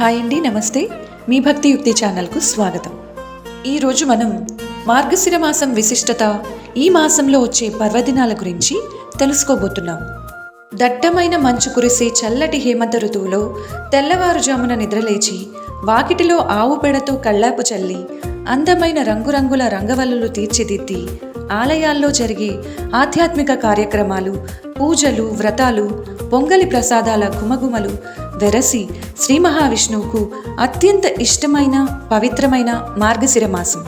Hi అండి నమస్తే. మీ భక్తి యుక్తి ఛానల్కు స్వాగతం. ఈరోజు మనం మార్గశిర మాసం విశిష్టత ఈ మాసంలో వచ్చే పర్వదినాల గురించి తెలుసుకోబోతున్నాం. దట్టమైన మంచు కురిసే చల్లటి హేమంత ఋతువులో తెల్లవారుజామున నిద్రలేచి వాకిటిలో ఆవు పెడతో కళ్ళాపు చల్లి అందమైన రంగురంగుల రంగవల్లులు తీర్చిదిద్ది ఆలయాల్లో జరిగే ఆధ్యాత్మిక కార్యక్రమాలు పూజలు వ్రతాలు పొంగలి ప్రసాదాల గుమగుమలు వెరసి శ్రీ మహావిష్ణువుకు అత్యంత ఇష్టమైన పవిత్రమైన మార్గశిర మాసం.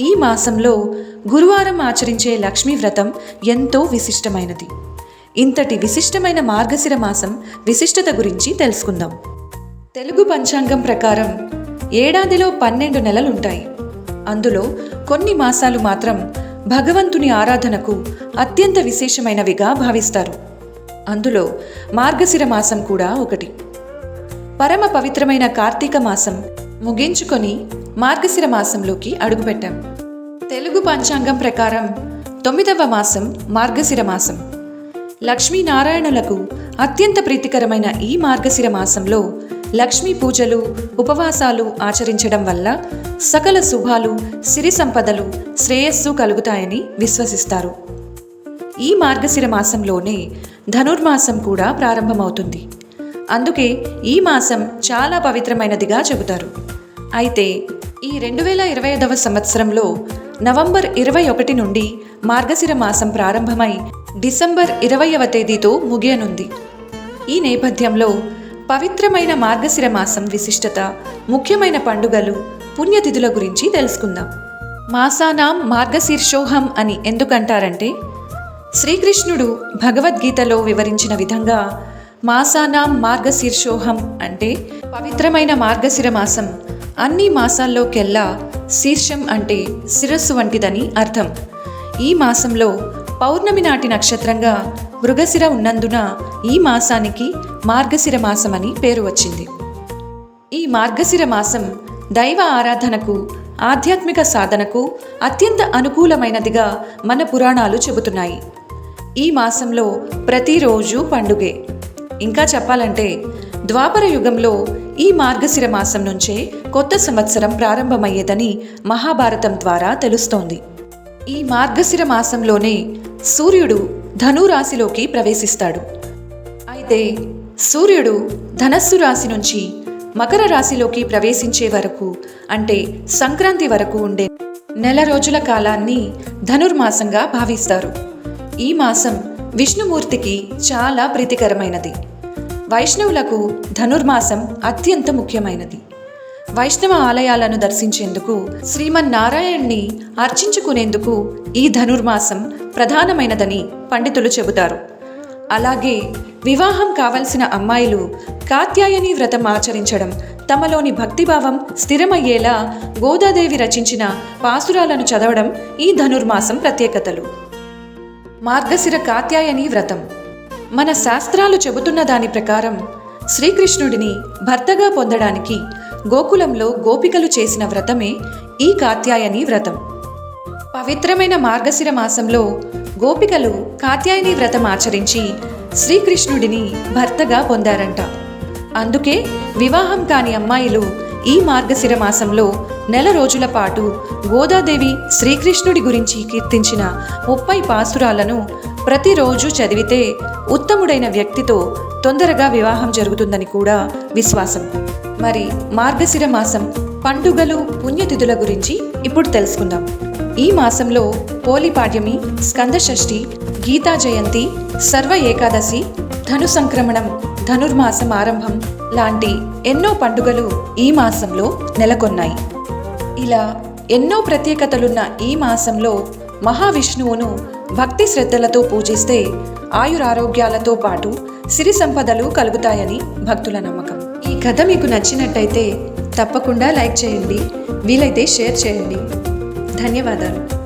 ఈ మాసంలో గురువారం ఆచరించే లక్ష్మీ వ్రతం ఎంతో విశిష్టమైనది. ఇంతటి విశిష్టమైన మార్గశిర మాసం విశిష్టత గురించి తెలుసుకుందాం. తెలుగు పంచాంగం ప్రకారం ఏడాదిలో పన్నెండు నెలలుంటాయి. అందులో కొన్ని మాసాలు మాత్రం భగవంతుని ఆరాధనకు అత్యంత విశేషమైనవిగా భావిస్తారు. అందులో మార్గశిర మాసం కూడా ఒకటి. పరమ పవిత్రమైన కార్తీక మాసం ముగించుకొని మార్గశిర మాసంలోకి అడుగుపెట్టాం. తెలుగు పంచాంగం ప్రకారం తొమ్మిదవ మాసం మార్గశిర మాసం. లక్ష్మీనారాయణులకు అత్యంత ప్రీతికరమైన ఈ మార్గశిర మాసంలో లక్ష్మీ పూజలు ఉపవాసాలు ఆచరించడం వల్ల సకల శుభాలు సిరి సంపదలు శ్రేయస్సు కలుగుతాయని విశ్వసిస్తారు. ఈ మార్గశిర మాసంలోనే ధనుర్మాసం కూడా ప్రారంభమవుతుంది. అందుకే ఈ మాసం చాలా పవిత్రమైనదిగా చెబుతారు. అయితే ఈ రెండు వేల ఇరవై ఐదవ సంవత్సరంలో నవంబర్ ఇరవై ఒకటి నుండి మార్గశిర మాసం ప్రారంభమై డిసెంబర్ ఇరవైవ తేదీతో ముగియనుంది. ఈ నేపథ్యంలో పవిత్రమైన మార్గశిర మాసం విశిష్టత ముఖ్యమైన పండుగలు పుణ్యతిథుల గురించి తెలుసుకుందాం. మాసానాం మార్గశీర్షోహం అని ఎందుకంటారంటే శ్రీకృష్ణుడు భగవద్గీతలో వివరించిన విధంగా మాసానాం మార్గశీర్షోహం అంటే పవిత్రమైన మార్గశిర మాసం. అన్ని మాసాల్లోకెల్లా శీర్షం అంటే శిరస్సు వంటిదని అర్థం. ఈ మాసంలో పౌర్ణమి నాటి నక్షత్రంగా మృగశిర ఉన్నందున ఈ మాసానికి మార్గశిర మాసమని పేరు వచ్చింది. ఈ మార్గశిర మాసం దైవ ఆరాధనకు ఆధ్యాత్మిక సాధనకు అత్యంత అనుకూలమైనదిగా మన పురాణాలు చెబుతున్నాయి. ఈ మాసంలో ప్రతిరోజు పండుగే. ఇంకా చెప్పాలంటే ద్వాపర యుగంలో ఈ మార్గశిర మాసం నుంచే కొత్త సంవత్సరం ప్రారంభమయ్యేదని మహాభారతం ద్వారా తెలుస్తోంది. ఈ మార్గశిర మాసంలోనే సూర్యుడు ధనురాశిలోకి ప్రవేశిస్తాడు. అయితే సూర్యుడు ధనస్సు రాశి నుంచి మకర రాశిలోకి ప్రవేశించే వరకు అంటే సంక్రాంతి వరకు ఉండే నెల రోజుల కాలాన్ని ధనుర్మాసంగా భావిస్తారు. ఈ మాసం విష్ణుమూర్తికి చాలా ప్రీతికరమైనది. వైష్ణవులకు ధనుర్మాసం అత్యంత ముఖ్యమైనది. వైష్ణవ ఆలయాలను దర్శించేందుకు శ్రీమన్నారాయణ్ణి అర్చించుకునేందుకు ఈ ధనుర్మాసం ప్రధానమైనదని పండితులు చెబుతారు. అలాగే వివాహం కావలసిన అమ్మాయిలు కాత్యాయని వ్రతం ఆచరించడం తమలోని భక్తిభావం స్థిరమయ్యేలా గోదాదేవి రచించిన పాసురాలను చదవడం ఈ ధనుర్మాసం ప్రత్యేకతలు. మార్గశిర కాత్యాయని వ్రతం. మన శాస్త్రాలు చెబుతున్న దాని ప్రకారం శ్రీకృష్ణుడిని భర్తగా పొందడానికి గోకులంలో గోపికలు చేసిన వ్రతమే ఈ కాత్యాయని వ్రతం. పవిత్రమైన మార్గశిర మాసంలో గోపికలు కాత్యాయని వ్రతం ఆచరించి శ్రీకృష్ణుడిని భర్తగా పొందారంట. అందుకే వివాహం కాని అమ్మాయిలు ఈ మార్గశిర మాసంలో నెల రోజుల పాటు గోదాదేవి శ్రీకృష్ణుడి గురించి కీర్తించిన ముప్పై పాసురాలను ప్రతిరోజు చదివితే ఉత్తముడైన వ్యక్తితో తొందరగా వివాహం జరుగుతుందని కూడా విశ్వాసం. మరి మార్గశిర మాసం పండుగలు పుణ్యతిథుల గురించి ఇప్పుడు తెలుసుకుందాం. ఈ మాసంలో పోలిపాడ్యమి స్కందషష్ఠి గీతా జయంతి సర్వ ఏకాదశి ధను సంక్రమణం ధనుర్మాసం ఆరంభం లాంటి ఎన్నో పండుగలు ఈ మాసంలో నెలకొన్నాయి. ఇలా ఎన్నో ప్రత్యేకతలున్న ఈ మాసంలో మహావిష్ణువును భక్తి శ్రద్ధలతో పూజిస్తే ఆయురారోగ్యాలతో పాటు సిరి సంపదలు కలుగుతాయని భక్తుల నమ్మకం. ఈ కథ మీకు నచ్చినట్టయితే తప్పకుండా లైక్ చేయండి వీలైతే షేర్ చేయండి. ధన్యవాదాలు.